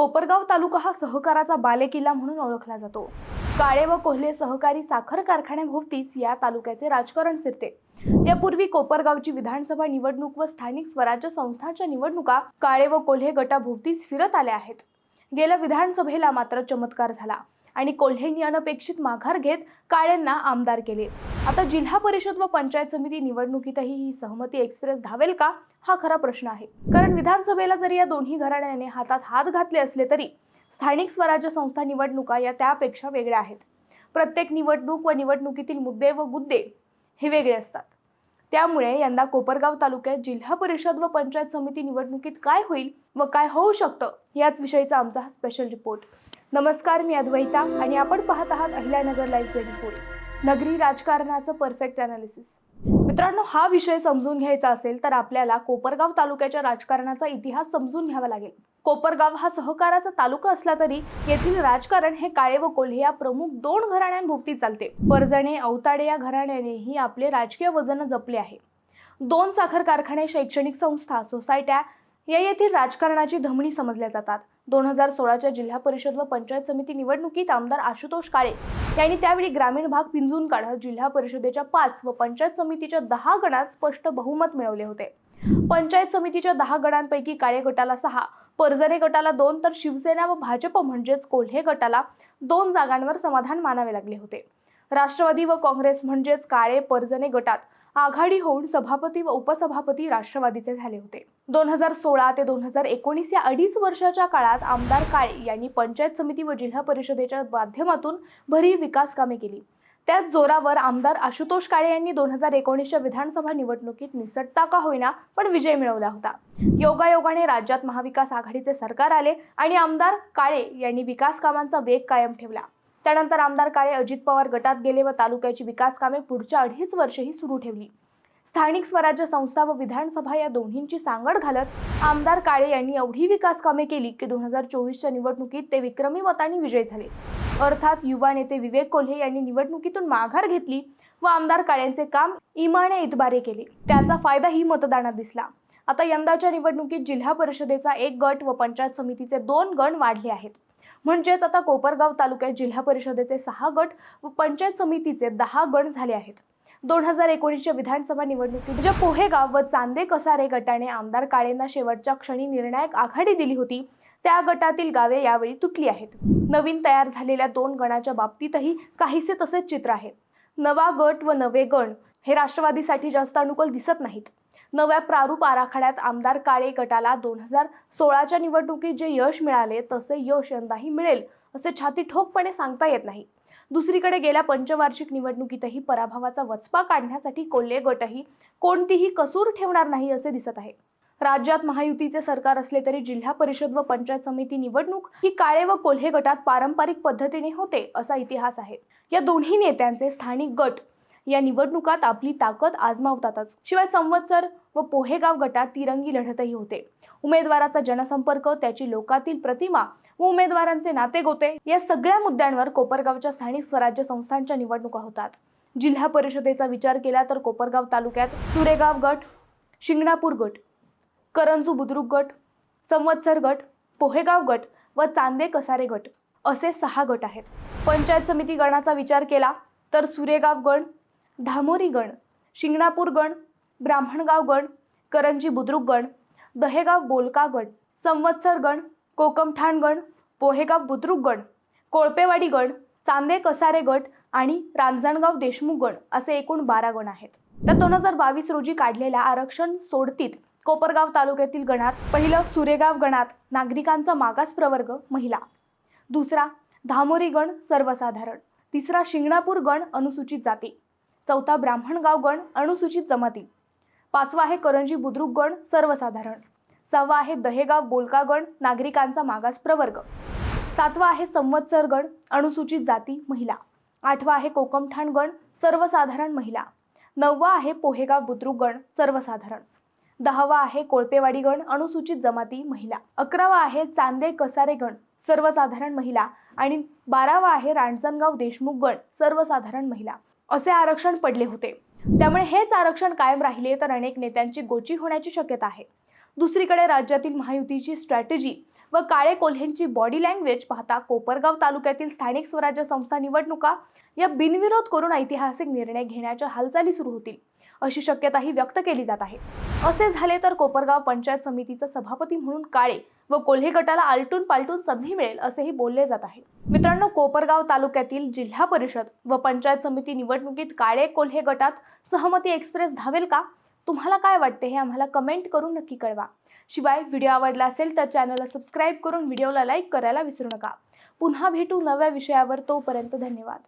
कोपरगाव तालुका हा सहकाराचा बालेकिल्ला म्हणून ओळखला जातो. काळे व कोल्हे सहकारी साखर कारखान्याभोवतीच या तालुक्याचे राजकारण फिरते. यापूर्वी कोपरगावची विधानसभा निवडणूक व स्थानिक स्वराज्य संस्थांच्या निवडणुका काळे व कोल्हे गटाभोवतीच फिरत आल्या आहेत. गेल्या विधानसभेला मात्र चमत्कार झाला आणि कोल्हेंनी अनपेक्षित माघार घेत काळेंना आमदार केले. आता जिल्हा परिषद व पंचायत समिती निवडणुकीतही ही सहमती एक्सप्रेस धावेल का? हा खरा प्रश्न आहे. कारण विधानसभेला जरी या दोन्ही घराण्याने हातात हात घातले असले तरी स्थानिक स्वराज्य संस्था निवडणुका या त्यापेक्षा वेगळ्या आहेत. प्रत्येक निवडणूक व निवडणुकीतील मुद्दे व गुद्दे हे वेगळे असतात. त्यामुळे यंदा कोपरगाव तालुक्यात जिल्हा परिषद व पंचायत समिती निवडणुकीत काय होईल व काय होऊ शकतं याच विषयीचा आमचा हा स्पेशल रिपोर्ट नमस्कार मी अद्वैता आणि आपण पाहत आहात अहिल्यानगर लाईव्ह रिपोर्ट नगरी राजकारणाचं परफेक्ट अनालिसिस मित्रांनो हा विषय समजून घ्यायचा असेल तर आपल्याला कोपरगाव तालुक्याच्या राजकारणाचा इतिहास समजून घ्यावा लागेल. कोपरगाव हा सहकाराचा तालुका असला तरी येथील राजकारण हे काळे व कोल्हे या प्रमुख दोन घराण्यांभोवती चालते. परजणे अवताडे या घराण्यानेही आपले राजकीय वजन जपले आहे. दोन साखर कारखाने शैक्षणिक संस्था सोसायट्या या येथील राजकारणाची धमणी समजल्या जातात. दोन हजार सोळाच्या जिल्हा परिषद व पंचायत समिती निवडणुकीत आमदार आशुतोष काळे यांनी त्यावेळी ग्रामीण भाग पिंजून काढत जिल्हा परिषदेच्या पाच व पंचायत समितीच्या दहा गणात स्पष्ट बहुमत मिळवले होते. पंचायत समितीच्या दहा गणांपैकी काळे गटाला सहा परजणे गटाला दोन तर शिवसेना व भाजप म्हणजेच कोल्हे गटाला दोन जागांवर समाधान मानावे लागले होते. राष्ट्रवादी व काँग्रेस म्हणजेच काळे परजणे गटात आघाडी होऊन सभापती व उपसभापती राष्ट्रवादीचे झाले होते. दोन हजार सोळा ते दोन हजार एकोणीस या अडीच वर्षाच्या काळात आमदार काळे यांनी पंचायत समिती व जिल्हा परिषदेच्या माध्यमातून भरीव विकास कामे केली. त्याच जोरावर आमदार आशुतोष काळे यांनी दोन हजार एकोणीसच्या विधानसभा निवडणुकीत निसटता का होईना पण विजय मिळवला होता. योगायोगाने राज्यात महाविकास आघाडीचे सरकार आले आणि आमदार काळे यांनी विकास कामांचा वेग कायम ठेवला. त्यानंतर आमदार काळे अजित पवार गटात गेले व तालुक्याची विकास कामे पुढच्या अडीच वर्षही सुरू ठेवली. स्थानिक स्वराज्य संस्था व विधानसभा या दोन्हींची सांगड घालत आमदार काळे यांनी एवढी विकास कामे केली की दोन हजार चोवीसच्या निवडणुकीत ते विक्रमी मतांनी विजयी झाले. अर्थात युवा नेते विवेक कोल्हे यांनी निवडणुकीतून माघार घेतली व आमदार काळ्यांचे काम इमाने इतबारे केले. त्याचा फायदाही मतदानात दिसला. आता यंदाच्या निवडणुकीत जिल्हा परिषदेचा एक गट व पंचायत समितीचे दोन गण वाढले आहेत. म्हणजेच आता कोपरगाव तालुक्यात जिल्हा परिषदेचे सहा गट व पंचायत समितीचे दहा गण झाले आहेत. दोन हजार एकोणीसच्या विधानसभा निवडणुकीत ज्या पोहेगाव व चांदे कसारे गटाने आमदार काळेंना शेवटच्या क्षणी निर्णायक आघाडी दिली होती त्या गटातील गावे यावेळी तुटली आहेत. नवीन तयार झालेल्या दोन गणाच्या बाबतीतही काहीसे तसेच चित्र आहे. नवा गट व नवे गण हे राष्ट्रवादीसाठी जास्त अनुकूल दिसत नाहीत. नव्या प्रारूप आराखड्यात आमदार काळे गटाला दोन हजार सोळाच्या निवडणुकीत जे यश मिळाले तसे यश यंदाही मिळेल असे छाती ठोकपणे सांगता येत नाही. दुसरीकडे गेल्या पंचवार्षिक निवडणुकीतही पराभवाचा वचपा काढण्यासाठी कोल्हे गटही कोणतीही कसूर ठेवणार नाही असे दिसत आहे. राज्यात महायुतीचे सरकार असले तरी जिल्हा परिषद व पंचायत समिती निवडणूक ही काळे व कोल्हे गटात पारंपरिक पद्धतीने होते असा इतिहास आहे. या दोन्ही नेत्यांचे स्थानिक गट या निवडणुकात आपली ताकद आजमावतातच. शिवाय संवत्सर व पोहेगाव गटात तिरंगी लढतही होते. उमेदवाराचा जनसंपर्क त्याची लोकातील प्रतिमा व उमेदवारांचे नातेगोते या सगळ्या मुद्द्यांवर कोपरगावच्या स्थानिक स्वराज्य संस्थांच्या निवडणुका होतात. जिल्हा परिषदेचा विचार केला तर कोपरगाव तालुक्यात सुरेगाव गट शिंगणापूर गट करंजू बुद्रुक गट संवत्सर गट पोहेगाव गट व चांदे कसारे गट असे सहा गट आहेत. पंचायत समिती गणाचा विचार केला तर सुरेगाव गण धामोरी गण शिंगणापूर गण ब्राह्मणगाव गण करंजी बुद्रुक गण दहेगाव बोलका गण संवत्सर गण कोकमठाण गण पोहेगाव बुद्रुक गण कोळपेवाडी गण चांदे कसारे गट आणि रांजणगाव देशमुख गण असे एकूण बारा गण आहेत. तर दोन हजार बावीस रोजी काढलेल्या आरक्षण सोडतीत कोपरगाव तालुक्यातील गणात पहिलं सुरेगाव गणात नागरिकांचा मागास प्रवर्ग महिला. दुसरा धामोरी गण सर्वसाधारण. तिसरा शिंगणापूर गण अनुसूचित जाती. चौथा ब्राह्मणगाव गण अनुसूचित जमाती. पाचवा आहे करंजी बुद्रुक गण सर्वसाधारण. सहावा आहे दहेगाव बोलका गण नागरिकांचा मागास प्रवर्ग. सातवा आहे संवत्सर गण अनुसूचित जाती महिला. आठवा आहे कोकमठाण गण सर्वसाधारण महिला. नववा आहे पोहेगाव बुद्रुक गण सर्वसाधारण. दहावा आहे कोळपेवाडी गण अनुसूचित जमाती महिला. अकरावा आहे चांदे कसारे गण सर्वसाधारण महिला. आणि बारावा आहे रांजणगाव देशमुख गण सर्वसाधारण महिला. असे आरक्षण पडले होते. त्यामुळे हेच आरक्षण कायम राहिले तर अनेक नेत्यांची गोची होण्याची शक्यता आहे. दुसरीकडे राज्यातील महायुतीची स्ट्रॅटेजी व काळे कोल्हेंची बॉडी लँग्वेज पाहता कोपरगाव तालुक्यातील स्थानिक स्वराज्य संस्था निवडणुका या बिनविरोध करून ऐतिहासिक निर्णय घेण्याच्या हालचाली सुरू होतील अशी शक्यताही व्यक्त केली जात आहे. असे झाले तर कोपरगाव पंचायत समितीचा सभापती म्हणून काळे व कोल्हे गटाला आलटून पालटून संधी मिळेल असेही बोलले जात आहे. मित्रांनो कोपरगाव तालुक्यातील जिल्हा परिषद व पंचायत समिती निवडणुकीत काळे कोल्हे गटात सहमती एक्सप्रेस धावेल का? तुम्हाला काय वाटते हे आम्हाला कमेंट करून नक्की कळवा. शिवाय व्हिडिओ आवडला असेल तर चॅनलला सबस्क्राईब करून व्हिडिओला लाईक करायला विसरू नका. पुन्हा भेटू नव्या विषयावर तोपर्यंत धन्यवाद.